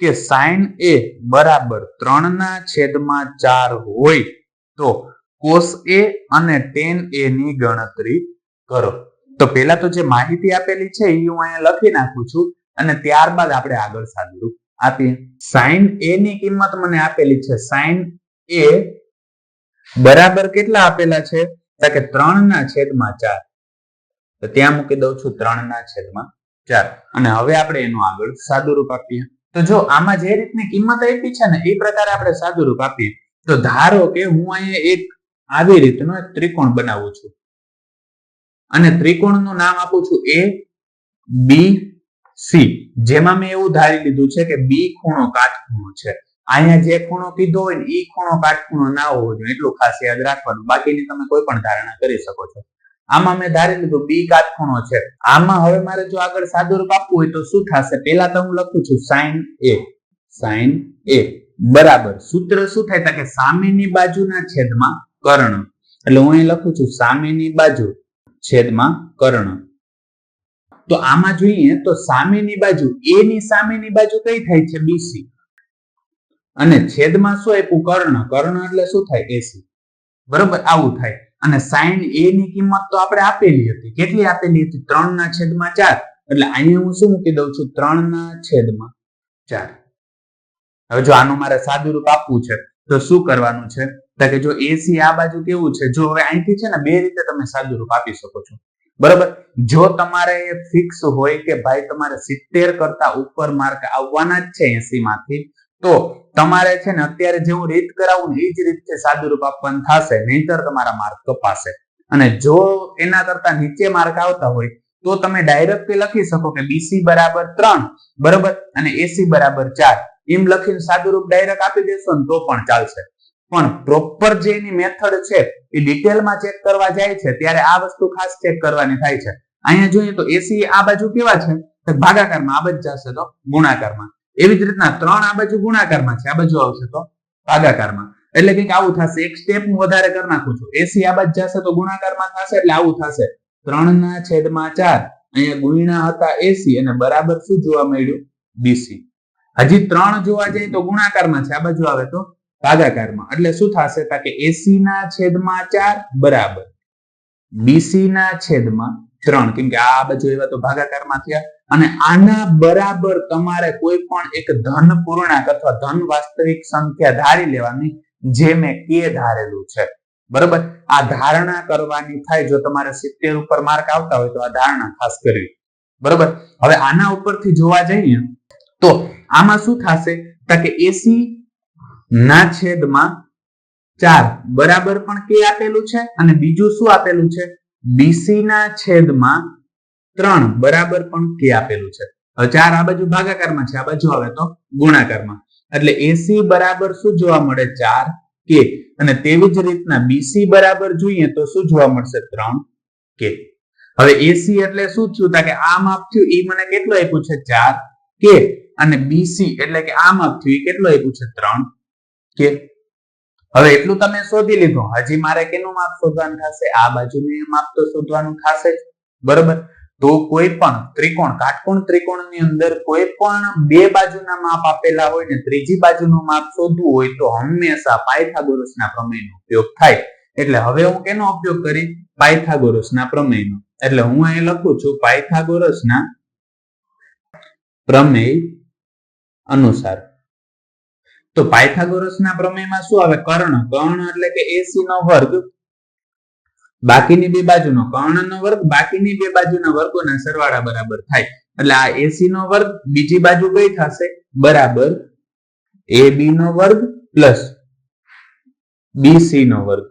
કે સાઈન એ બરાબર ત્રણ ના છેદમાં ચાર હોય તો કોસ એ અને ટેન એ ની ગણતરી કરો. તો પેલા તો જે માહિતી આપેલી છે એ હું અહીંયા લખી નાખું છું અને ત્યારબાદ આપણે આગળ સાદુરૂપ આપીએ. સાઈન એ ની કિંમત મને આપેલી છે. સાઈન એ બરાબર કેટલા આપેલા છે? તો કે ત્રણ ના છેદમાં ચાર. તો ત્યાં મૂકી દઉં છું ત્રણ ના છેદમાં ચાર. અને હવે આપણે એનું આગળ સાદુરૂપ આપીએ. તો જો આમાં જે રીતની કિંમત આપી છે ને, એ પ્રકારે આપણે સાદુરૂપ આપીએ. તો ધારો કે હું અહીંયા એક આવી રીતનો એક ત્રિકોણ બનાવું છું. અને ત્રિકોણનું નામ આપું છું એ બી સી. જેમાં મેં એવું ધારી લીધું છે કે બી ખૂણો કાટખૂણો છે. અહીંયા જે ખૂણો કીધો હોય ને એ ખૂણો કાટખૂણો ના હોવો જોઈએ. એટલું ખાસ યાદ રાખવાનું. બાકીની તમે કોઈ પણ ધારણા કરી શકો છો. આમાં મેં ધારી લીધું બી કાટખૂણો છે. આમાં હવે મારે જો આગળ સાદુરૂપ આપવું હોય તો શું થશે? પેલા તો હું લખું છું સાઈન એ સાઈન એ બરાબર. સૂત્ર શું થાય? કે સામેની બાજુના છેદમાં કર્ણ. એટલે હું અહીં લખું છું સામેની બાજુ છેદમાં કર્ણ. તો આમાં જોઈએ તો સામેની બાજુ એ ની સામેની બાજુ કઈ થાય છે? બીસી અને છેદમાં શું આપ્યું? કર્ણ. કર્ણ એટલે શું થાય? એસી બરોબર? આવું થાય. અને સાઈન એ ની કિંમત તો આપણે આપેલી હતી. કેટલી આપેલી હતી? ત્રણ ના છેદમાં ચાર. એટલે અહીંયા હું શું મૂકી દઉં છું? ત્રણ ના છેદમાં ચાર. હવે જો આનું મારે સાદુરૂપ આપવું છે, તો શું કરવાનું છે? તો કે જો એસી આ બાજુ કેવું છે? જો હવે અહીંથી છે ને બે રીતે તમે સાદુરૂપ આપી શકો છો. બરોબર? જો તમારે ફિક્સ હોય કે ભાઈ તમારે સિત્તેર કરતા ઉપર માર્ક આવવાના જ છે એસી માંથી તો તમારે છે ને અત્યારે જે હું રીત કરાવું ને એ જ રીતે સાદુરૂપ આપવાનું થશે, નહીતર તમારા માર્ક કપાશે. અને જો એના કરતા નીચે માર્ક આવતા હોય, તો તમે ડાયરેક્ટ લખી શકો કે બીસી બરાબર ત્રણ, બરાબર? અને એસી બરાબર ચાર. એમ લખીને સાદુરૂપ ડાયરેક્ટ આપી દેશો ને તો પણ ચાલશે. પણ પ્રોપર જે એની મેથડ છે, એ ડિટેલમાં ચેક કરવા જાય છે, ત્યારે આ વસ્તુ ખાસ ચેક કરવાની થાય છે. અહીંયા જોઈએ તો એસી આ બાજુ કેવા છે? તો ભાગાકારમાં આ બધ જશે તો ગુણાકારમાં. એવી જ રીતના ત્રણ આ બાજુ ગુણાકારમાં છે. આ બાજુ આવશે તો ભાગાકારમાં. એટલે કંઈક આવું થશે. એક સ્ટેપ હું વધારે કરી નાખું છું. એસી આ બાજુ જશે તો ગુણાકારમાં થશે એટલે આવું થશે. ત્રણ ના છેદમાં ચાર. અહીંયા ગુણ્યા હતા એસી અને બરાબર શું જોવા મળ્યું? બીસી હજી ત્રણ જોવા જઈએ તો ગુણાકારમાં છે. આ બાજુ આવે તો ભાગાકારમાં. એટલે શું થશે? કે એસી ના છેદમાં ચાર બરાબર. બીસી ના છેદમાં ત્રણ કેમ કે આ બાજુ એવા તો ભાગાકારમાં થયા. અને આના બરાબર તમારે કોઈ પણ એક ધન પૂર્ણાંક અથવા ધન વાસ્તવિક સંખ્યા ધારી લેવાની જે મેં કે ધારેલું છે. બરોબર? આ ધારણા કરવાની થાય જો તમારે સિત્તેર ઉપર માર્ક આવતા હોય તો આ ધારણા ખાસ કરવી બરોબર? હવે આના ઉપરથી જોવા જઈએ તો આમાં શું થશે? કે એસી ના છેદમાં ચાર. બરાબર પણ કે આપેલું છે? અને બીજું શું આપેલું છે? બીસી ના છેદમાં ત્રણ બરાબર પણ કે આપેલું છે. ચાર આ બાજુ ભાગાકારમાં છે. આ બાજુ આવે તો ગુણાકારમાં. એટલે એસી બરાબર શું જોવા મળે? ચાર કે અને તેવી જ રીતના બીસી બરાબર જોઈએ તો શું જોવા મળશે? ત્રણ કે હવે એસી એટલે શું થયું? કે આ માપ થયું એ મને કેટલું આપ્યું છે? ચાર કે અને બીસી એટલે કે આ માપ થયું એ કેટલો આપ્યું છે? ત્રણ કે હવે એટલું તમે શોધી લીધું. હજી મારે કેનું માપ શોધવાનું થશે? આ બાજુનું માપ તો શોધવાનું થશે જ. બરોબર? તો કોઈ પણ ત્રિકોણ, કાટકોણ ત્રિકોણની અંદર કોઈ પણ બે બાજુના માપ આપેલા હોય ને, ત્રીજી બાજુનું માપ શોધવું હોય તો હંમેશા પાયથાગોરસના પ્રમેયનો ઉપયોગ થાય. એટલે હવે હું કેનો ઉપયોગ કરી? પાયથાગોરસના પ્રમેયનો. એટલે હું અહીં લખું છું, પાયથાગોરસના પ્રમેય અનુસાર. તો પાયથાગોરસના પ્રમેયમાં શું આવે? કર્ણ. કર્ણ એટલે કે એસી નો વર્ગ. બાકીની બે બાજુનો. કર્ણનો વર્ગ, બાકીની બે બાજુના વર્ગોના સરવાળા બરાબર થાય. એટલે આ એસી નો વર્ગ, બીજી બાજુ કઈ થશે? બરાબર. એ બી નો વર્ગ પ્લસ બીસી નો વર્ગ.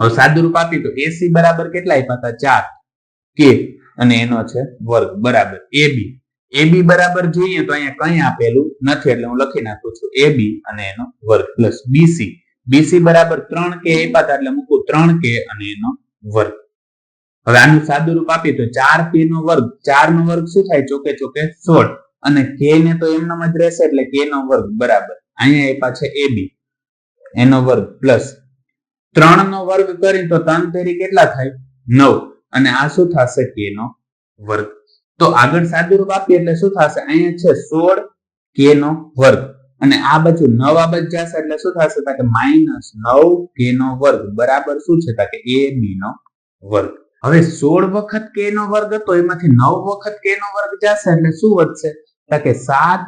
હવે સાદુરૂપ આપી તો એસી બરાબર કેટલા આપ્યા હતા? ચાર. કે અને એનો છે વર્ગ. બરાબર. એ બી એ બી બરાબર જોઈએ તો અહીંયા કઈ આપેલું નથી, એટલે હું લખી નાખું છું એ બી અને એનો વર્ગ, પ્લસ બીસી બીસી બરાબર ત્રણ કે આપ્યા હતા, એટલે મૂકું ત્રણ કે અને એનો વર્ગ. હવે આનું સાદું રૂપ આપીએ તો ચાર કે નો વર્ગ, ચાર નો વર્ગ શું થાય? ચોકે ચોકે સોળ. અને કે ને તો એમનામ જ રહેશે, એટલે કે નો વર્ગ બરાબર. અહીંયા આપ્યા છે એ બી એનો વર્ગ, પ્લસ ત્રણ નો વર્ગ કરી તો ત્રણ તેરી કેટલા થાય? નવ. અને આ શું થશે? કે નો વર્ગ. તો આગળ સાદુરૂપ આપીએ એટલે શું થશે? અહીંયા છે સોળ કે નો વર્ગ. અને આ બાજુ નવ આ બાજુ જશે એટલે શું થશે? કે માઇનસ નવ કે નો વર્ગ. બરાબર શું છે? કે એ, બી નો વર્ગ. હવે સોળ વખત કે નો વર્ગ હતો, એમાંથી નવ વખત કે નો વર્ગ જશે એટલે શું વધશે? કે સાત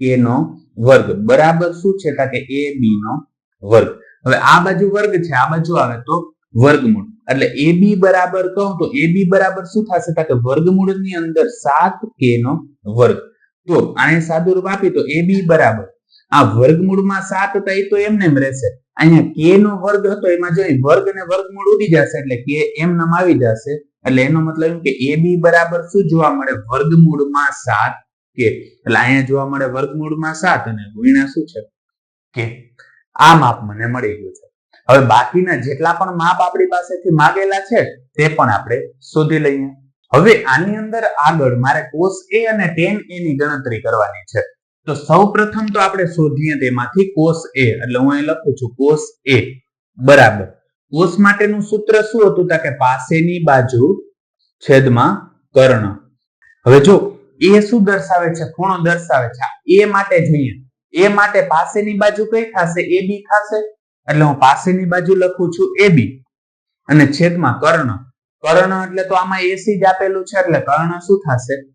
કે નો વર્ગ. બરાબર શું છે? કે એ, બી નો વર્ગ. હવે આ બાજુ વર્ગ છે. આ બાજુ આવે તો વર્ગમૂળ. એટલે એ બી બરાબર કહું તો એ બી બરાબર શું થશે? તો કે વર્ગમૂળની અંદર સાત કે નો વર્ગ. તો આને સાદું રૂપ આપી તો એ બી બરાબર. આ વર્ગમૂળમાં સાત હતા એ તો એમને એમ રહેશે. અહીંયા કે નો વર્ગ હતો, એમાં જો વર્ગ અને વર્ગમૂળ ઉડી જશે એટલે કે એમ નામ આવી જશે. એટલે એનો મતલબ એમ કે એ બી બરાબર શું જોવા મળે? વર્ગમૂળમાં સાત કે, એટલે અહીંયા જોવા મળે વર્ગમૂળમાં સાત અને ગુણ્યા શું છે? કે આ માપ મને મળી ગયું છે. હવે બાકીના જેટલા પણ માપ આપણી પાસેથી માગેલા છે, તે પણ આપણે શોધી લઈએ. હવે આની અંદર આગળ મારે કોસ એ અને ટેન એ ની ગણતરી કરવાની છે. તો સૌ પ્રથમ તો આપણે શોધીએ તેમાંથી કોસ એ એટલે હું અહીં લખું છું કોસ એ બરાબર. કોસ માટેનું સૂત્ર શું હતું? તા કે પાસેની બાજુ છેદમાં કર્ણ. હવે જો એ શું દર્શાવે છે? ખૂણો દર્શાવે છે. એ માટે જોઈએ. એ માટે પાસેની બાજુ કઈ થશે? એ બી થશે. એટલે હું પાસેની બાજુ લખું છું એ બી. અને છેદમાં કર્ણ. કર્ણ એટલે તો આમાં એસી જ આપેલું છે, એટલે કર્ણ શું થશે?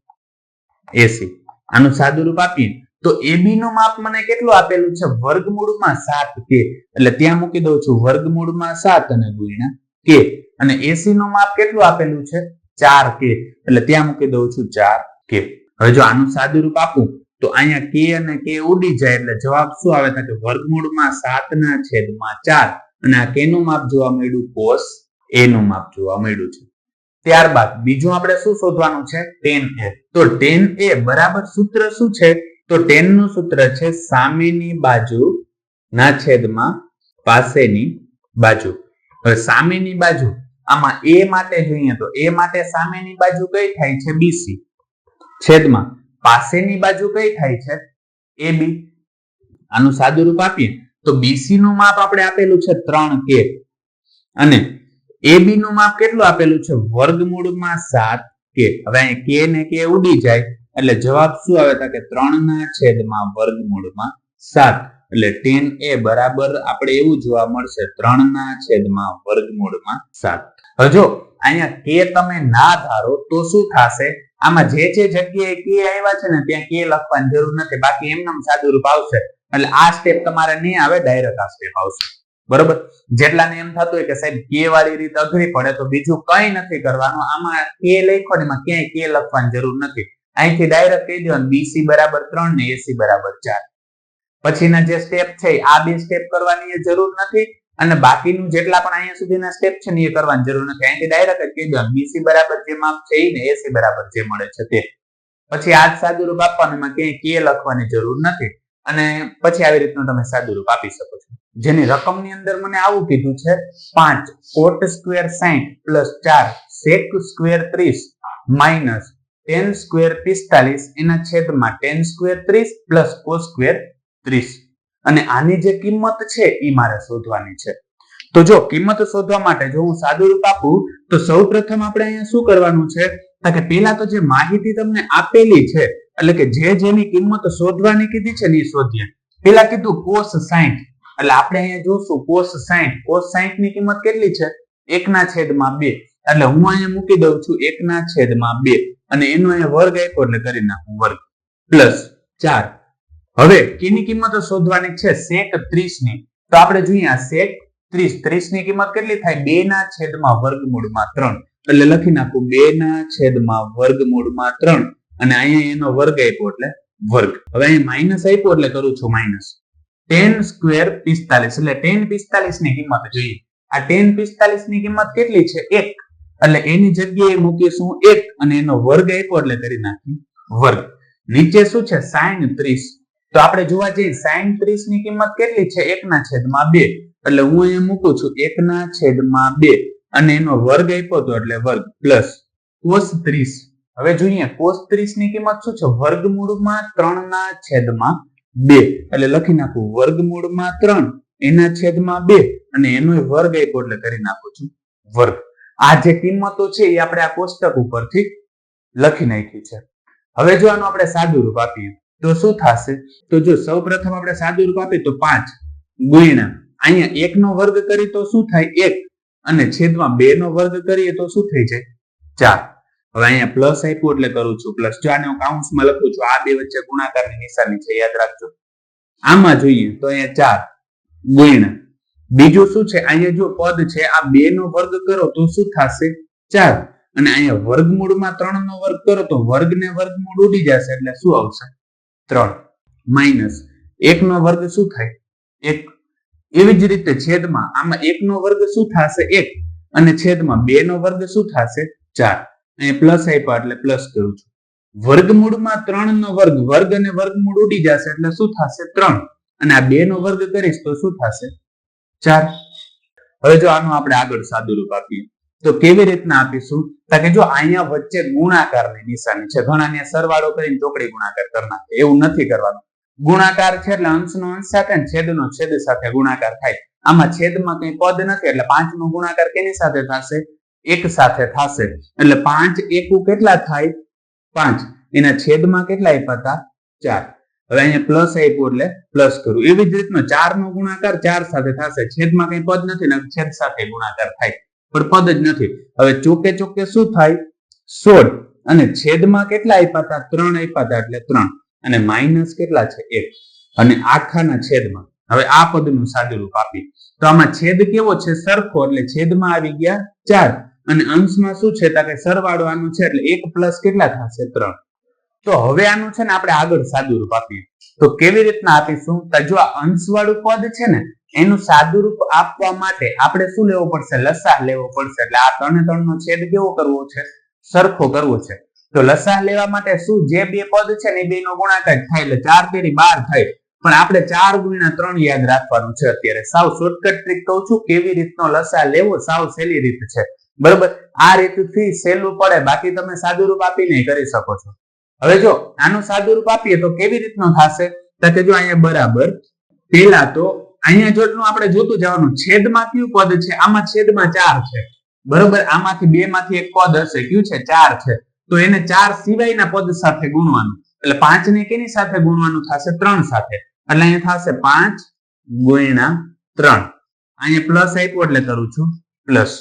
એસી આનું સાદું રૂપ આપીએ. તો એબી નું માપ મને કેટલું આપેલું છે? વર્ગમૂળમાં સાત કે. એટલે ત્યાં મૂકી દઉં છું, વર્ગમૂળમાં સાત અને ગુણ્યા કે. અને એસી નું માપ કેટલું આપેલું છે? ચાર કે. એટલે ત્યાં મૂકી દઉં છું ચાર કે. હવે જો આનું સાદું રૂપ આપું તો અહીંયા કે અને કે ઉડી જાય એટલે જવાબ શું આવે? છે કે વર્ગમૂળમાં સાત ના છેદમાં ચાર. અને આ કેનું માપ જોવા મળ્યું? કોસ એ માપ જોવા મળ્યું છે. ત્યારબાદ બીજું આપણે શું શોધવાનું છે? ટેન એ તો ટેન એ બરાબર સૂત્ર શું છે? તો ટેનનું સૂત્ર છે સામેની બાજુ ના છેદમાં પાસેની બાજુ. હવે સામેની બાજુ, આમાં એ માટે જોઈએ તો એ માટે સામેની બાજુ કઈ થાય છે? બીસી છેદમાં પાસેની બાજુ કઈ થાય છે? એ બી. આનું સાદું રૂપ આપીએ. તો બીસી નું માપ આપણે આપેલું છે ત્રણ કે અને એ બી નું માપ કેટલું આપેલું છે? વર્ગમૂળમાં સાત કે હવે અહીં કે ને કે ઉડી જાય. એટલે જવાબ શું આવે તા કે ત્રણ ના છેદમાં વર્ગમૂળમાં સાત. એટલે ટેન એ બરાબર આપણે એવું જોવા મળશે ત્રણ ના છેદમાં વર્ગમૂળમાં સાત. હવે જો અહીંયા કે તમે ના ધારો તો શું થશે? આમાં જે જે જગ્યાએ કે આવ્યા છે ને, ત્યાં કે લખવાની જરૂર નથી. બાકી એમનેમ સાદું રૂપ આવશે. એટલે આ સ્ટેપ તમારે નહીં આવે ડાયરેક્ટ આ સ્ટેપ આવશે. બરોબર? જેટલાને એમ થતું હોય કે સાહેબ, કે વાળી રીત અઘરી પડે તો બીજું કઈ નથી કરવાનું. આમાં કે લખો ને એમાં ક્યાંય કે લખવાની જરૂર નથી. અહીંથી ડાયરેક્ટ કહી દેવાનું બીસી બરાબર ત્રણ ને એસી બરાબર ચાર. પછીના જે સ્ટેપ છે, આ બે સ્ટેપ કરવાની જરૂર નથી. અને બાકીનું જેટલા પણ અહીંયા સુધીના સ્ટેપ છે ને એ કરવાની જરૂર નથી. અહીંથી ડાયરેક્ટ કહી દો બીસી બરાબર જે માપ છે ને એસી બરાબર જે મળે છે તે. પછી આ સાદું રૂપ આપવાનું, એમાં ક્યાંય કે લખવાની જરૂર નથી. અને પછી આવી રીતનું તમે સાદું રૂપ આપી શકો છો. જેની રકમની અંદર મને આવું કીધું છે, પાંચ કોટ સ્ક્વેર સાઈઠ પ્લસ ચાર સેક સ્ક્વેર ત્રીસ માઇનસ ટેન સ્ક્વેર પિસ્તાલીસ એના છેદમાં ટેન સ્ક્વેર ત્રીસ પ્લસ કો સ્ક્વેર ત્રીસ. અને આની જે કિંમત છે એ મારે શોધવાની છે. તો જો કિંમત શોધવા માટે જો હું સાદું રૂપ આપું, તો સૌ પ્રથમ આપણે અહીંયા શું કરવાનું છે? કે પેલા તો જે માહિતી તમને આપેલી છે, એટલે કે જે જેની કિંમત શોધવાની કીધી છે ને એ શોધીએ. પેલા કીધું કોસ સાઈઠ. એટલે આપણે અહીંયા જોશું કોસ સાઈઠ. કોસ સાઈઠની કિંમત કેટલી છે? એકના છેદમાં બે. એટલે હું અહીંયા મૂકી દઉં છું એકના છેદમાં બે. અને એનો અહીંયા વર્ગ આપ્યો એટલે કરી નાખું વર્ગ. પ્લસ ચાર. હવે કેની કિંમતો શોધવાની છે? સેક ત્રીસની તો આપણે જોઈએ સેક ત્રીસ. ત્રીસની કિંમત કેટલી થાય? બે ના છેદમાં વર્ગમૂળમાં ત્રણ. એટલે લખી નાખું, બે ના છેદમાં વર્ગમૂળમાં ત્રણ. અને અહીંયા એનો વર્ગ આપ્યો એટલે વર્ગ. હવે અહીં માઇનસ આપ્યો એટલે કરું છું માઇનસ ટેન સ્ક્વેર પિસ્તાલીસ. એટલે ટેન પિસ્તાલીસની કિંમત જોઈએ. આ ટેન પિસ્તાલીસની કિંમત કેટલી છે? એક. એટલે એની જગ્યાએ મૂકીશું એક. અને એનો વર્ગ આપ્યો એટલે કરી નાખી વર્ગ. નીચે શું છે? સાઈન ત્રીસ. તો આપણે જોવા જઈએ સાઈન ત્રીસની કિંમત કેટલી છે? એકના છેદમાં બે. એટલે હું અહીંયા મૂકું છું એકના છેદમાં બે. અને એનો વર્ગ આપ્યો હતો એટલે વર્ગ પ્લસ કોસ ત્રીસ. હવે જોઈએ, કોસ ત્રીસની કિંમત શું છે? વર્ગમૂળમાં ત્રણ ના છેદમાં બે. એટલે લખી નાખું વર્ગમૂળમાં ત્રણ, એના છેદમાં બે, અને એનો વર્ગ આપ્યો એટલે કરી નાખું છું વર્ગ. આ જે કિંમતો છે એ આપણે આ કોષ્ટક ઉપરથી લખી નાખી છે. હવે જો આનું આપણે સાદું રૂપ આપીએ. તો શું થશે? તો જો સૌ પ્રથમ આપણે સાદું રૂપ આપીએ તો પાંચ. ગુણ્યા. અહીંયા એક નો વર્ગ કરી તો શું થાય? એક. અને છેદમાં બે નો વર્ગ કરીએ તો શું થઈ જાય? ચાર. હવે અહીંયા પ્લસ આપ્યું એટલે કરું છું પ્લસ જો આને હું કાઉન્સમાં લખું છું, આ બે વચ્ચે ગુણાકારની નિશાની છે, યાદ રાખજો. આમાં જોઈએ તો અહીંયા ચાર. ગુણ બીજું શું છે? અહીંયા જો પદ છે, આ બે નો વર્ગ કરો તો શું થશે? ચાર. અને અહીંયા વર્ગમૂળમાં ત્રણ નો વર્ગ કરો તો વર્ગ ને વર્ગમૂળ ઉડી જશે એટલે શું આવશે? ત્રણ. માઇનસ એક નો વર્ગ શું થાય? એક. એવી જ રીતે છેદમાં આમાં એક નો વર્ગ શું થશે? એક. અને છેદમાં બે નો વર્ગ શું થશે? ચાર. અહીંયા પ્લસ આપ્યા એટલે પ્લસ કરું છું. વર્ગમૂળમાં ત્રણ નો વર્ગ વર્ગ અને વર્ગમૂળ ઉડી જશે એટલે શું થશે? ત્રણ. અને આ બે નો વર્ગ કરીશ તો શું થશે? ચાર. હવે જો આનું આપણે આગળ સાદુ રૂપ આપીએ. તો કેવી રીતના આપીશું? તો કે જો અહીંયા વચ્ચે ગુણાકારની નિશાની છે, ઘણા ને સરવાળો કરીને ચોકડી ગુણાકાર કરના એવું નથી કરવાનું. ગુણાકાર છે એટલે અંશનો અંશ સાથે છેદનો છેદ સાથે ગુણાકાર થાય. આમાં છેદમાં કઈ પદ નથી, એટલે પાંચ ગુણાકાર કેની સાથે થશે? એક સાથે થશે. એટલે પાંચ એકુ કેટલા થાય? પાંચ. એના છેદમાં કેટલા આપ્યા હતા? ચાર. હવે અહીંયા પ્લસ આપ્યું એટલે પ્લસ કરું. એવી જ રીતનો ચાર નો ગુણાકાર ચાર સાથે થશે. છેદમાં કઈ પદ નથી ને છેદ સાથે ગુણાકાર થાય. પદ જ નથી. હવે ચોકે ચોકે શું થાય? સોળ. અને છેદમાં કેટલા આપ્યા હતા? ત્રણ આપ્યા હતા, એટલે ત્રણ. અને માઇનસ કેટલા છે? એક. અને આખાના છેદમાં. હવે આ પદનું સાદું રૂપ આપીએ. તો આમાં છેદ કેવો છે? સરખો, એટલે છેદમાં આવી ગયા ચાર. અને અંશમાં શું છે? કે સરવાળો આનું છે, એટલે એક પ્લસ કેટલા થશે? ત્રણ. તો હવે આનું છે ને આપણે આગળ સાદું રૂપ આપીએ. તો કેવી રીતના આપીશું? તો જો આ અંશવાળું પદ છે ને, એનું સાદું રૂપ આપવા માટે આપણે શું લેવો પડશે? લસા લેવો પડશે. એટલે આ ત્રણે ત્રણ નો છેદ કેવો કરવો છે? સરખો કરવો છે. તો લસા લેવા માટે શું? જે બે પદ છે ને બે નો ગુણાકાર થાય. એટલે ચાર તેરી બાર થાય. પણ આપણે ચાર ગુણ્યા ત્રણ યાદ રાખવાનું છે અત્યારે. સાવ શોર્ટકટ ટ્રીક કહું છું. કેવી રીતનો લસા લેવો? સાવ સહેલી રીત છે. બરોબર? આ રીતથી સહેલું પડે. બાકી તમે સાદું રૂપ આપીને કરી શકો છો. હવે જો આનું સાદું રૂપ આપીએ તો કેવી રીતનું થશે? તો કે જો અહીંયા બરાબર પેલા તો અહીંયા જોટલું આપણે જોતું જવાનું છેદમાં કયું પદ છે? આમાં છેદમાં ચાર છે. બરોબર? આમાંથી બે માંથી એક પદ હશે. કયું છે? ચાર છે. તો એને ચાર સિવાયના પદ સાથે ગુણવાનું. એટલે પાંચ ને કેની સાથે ગુણવાનું થશે? ત્રણ સાથે. એટલે અહીંયા થશે પાંચ ગુણ્યા ત્રણ. અહીંયા પ્લસ આપ્યું એટલે કરું છું પ્લસ.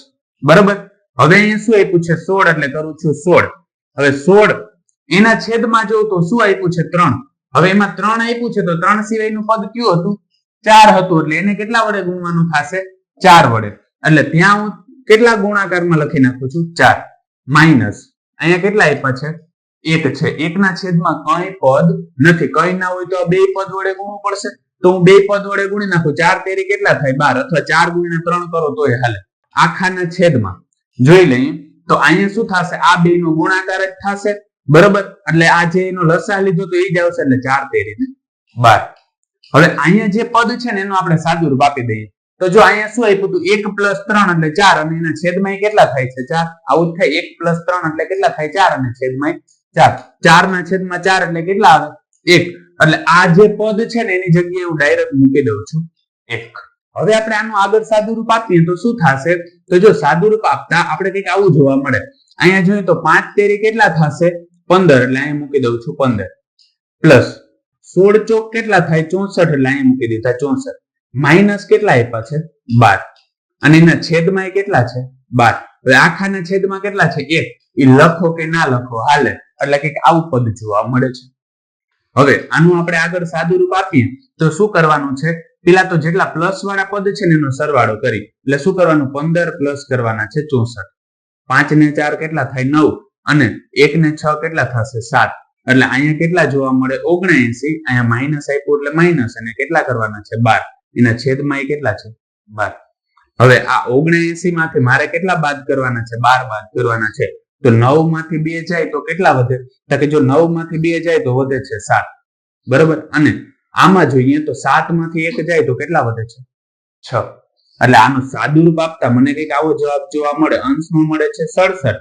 બરોબર? હવે અહીંયા શું આપ્યું છે? સોળ એટલે કરું છું સોળ. હવે સોળ એના છેદમાં જોઉં તો શું આપ્યું છે? ત્રણ. હવે એમાં ત્રણ આપ્યું છે તો ત્રણ સિવાયનું પદ કયું હતું? ચાર હતું. એટલે એને કેટલા વડે ગુણવાનું થશે? ચાર વડે. એટલે ત્યાં હું કેટલા ગુણાકારમાં લખી નાખું છું? ચાર. માઇનસ. અહીંયા કેટલા આપ્યા છે? એક છે. એકના છેદમાં કઈ પદ નથી. કઈ ના હોય તો આ બે પદ વડે ગુણવું પડશે. તો હું બે પદ વડે ગુણી નાખું. ચાર તેરી કેટલા થાય? બાર. અથવા ચાર ગુણ્યા ત્રણ કરો તોય હાલે. આખાના છેદમાં. જોઈ લઈએ. તો અહીંયા શું થશે? આ બે નો ગુણાકાર જ થશે. બરોબર? એટલે આ જે એનો લસા લીધો તો એ જ આવશે એટલે ચાર તેરી ને બાર. હવે અહીંયા જે પદ છે ને એનું આપણે સાદું રૂપ આપી દઈએ. તો જો અહીંયા શું આપ્યું હતું? એક પ્લસ ત્રણ એટલે ચાર અને એના છેદમાં કેટલા થાય છે? ચાર. આવું થાય. એક પ્લસ ત્રણ એટલે કેટલા થાય? ચાર અને છેદમાં ચાર ચાર. ના છેદમાં ચાર એટલે કેટલા આવે? એક. એટલે આ જે પદ છે ને એની જગ્યાએ હું ડાયરેક્ટ મૂકી દઉં છું. એક. હવે આપણે આનું આગળ સાદું રૂપ આપીએ તો શું થશે? તો જો સાદું રૂપ આપતા આપણે કંઈક આવું જોવા મળે. અહીંયા જોઈએ તો પાંચ તેરી કેટલા થશે? પંદર એટલે અહીંયા મૂકી દઉં છું પંદર. પ્લસ સોળ ચોક કેટલા થાય? ચોસઠ એટલે અહીંયા મૂકી દીધા ચોસઠ. માઇનસ કેટલા આપ્યા છે? બાર. અને એના છેદમાં એ કેટલા છે? બાર. હવે આખાના છેદમાં કેટલા છે? એક. એ લખો કે ના લખો? હાલે. એટલે કંઈક આવું પદ જોવા મળે છે. હવે આનું આપણે આગળ સાદું રૂપ આપીએ. તો શું કરવાનું છે? પેલા તો જેટલા પ્લસ વાળા પદ છે ને એનો સરવાળો કરી. એટલે શું કરવાનું? પંદર પ્લસ કરવાના છે ચોસઠ. પાંચ ને ચાર કેટલા થાય? નવ. અને એક ને છ કેટલા થશે? સાત. એટલે અહીંયા કેટલા જોવા મળે? ઓગણએસી. અહીંયા માઇનસ આપ્યું એટલે માઇનસ અને કેટલા કરવાના છે? બાર. એના છેદમાં એ કેટલા છે? બાર. હવે આ ઓગણએસી માંથી મારે કેટલા બાદ કરવાના છે? બાર બાદ કરવાના છે. તો નવમાંથી બે જાય તો કેટલા વધે? તો કે જો નવમાંથી બે જાય તો વધે છે સાત. બરોબર? અને આમાં જોઈએ તો સાતમાંથી એક જાય તો કેટલા વધે છે? છ. એટલે આનું સાદુ રૂપ આપતા મને કંઈક આવો જવાબ જોવા મળે. અંશમાં મળે છે સડસઠ.